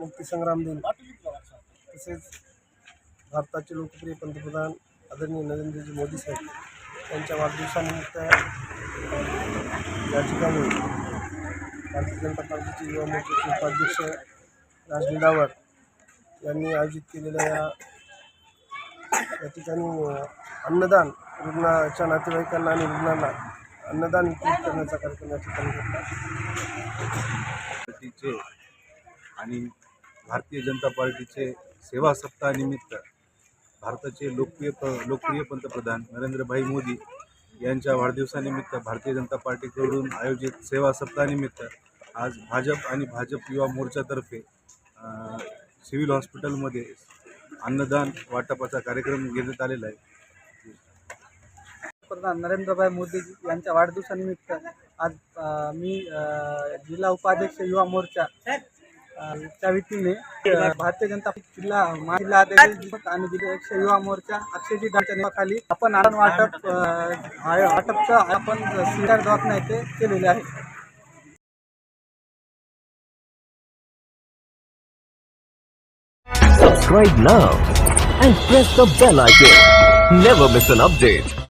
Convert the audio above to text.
मुक्तीसंग्राम दिन. तसेच भारताचे लोकप्रिय पंतप्रधान आदरणीय नरेंद्रजी मोदी साहेब. त्यांच्या वाढदिवसानिमित्त या ठिकाणी भारतीय जनता पार्टीचे युवा मोर्चाचे उपाध्यक्ष राज निडावर यांनी आयोजित केलेल्या या या ठिकाणी अन्नदान रुग्णाच्या नातेवाईकांना आणि रुग्णांना अन्नदान वितरित करण्याचा कार्यक्रम या ठिकाणी घेतला. आणि भारतीय जनता पार्टीचे सेवा सप्ताहानिमित्त भारताचे लोकप्रिय प लोकप्रिय पंतप्रधान नरेंद्रभाई मोदी यांच्या वाढदिवसानिमित्त भारतीय जनता पार्टीकडून आयोजित सेवा सप्ताहानिमित्त आज भाजप आणि भाजप युवा मोर्चातर्फे सिव्हिल हॉस्पिटलमध्ये अन्नदान वाटपाचा कार्यक्रम घेण्यात आलेला आहे. पंतप्रधान नरेंद्रभाई मोदी यांच्या वाढदिवसानिमित्त आज मी जिल्हा उपाध्यक्ष युवा मोर्चा च्या वतीने भारतीय जनता जिल्हा मा- जिल्हा आणि जिल्हा एकशे युवा मोर्चा अक्षयजी डांच्या नेमाखाली आपण आनंद वाटप अ, आय- वाटपचं आपण सिद्धार्थ दवाखाना येथे केलेले आहे Subscribe now and press the bell icon. Never miss an update.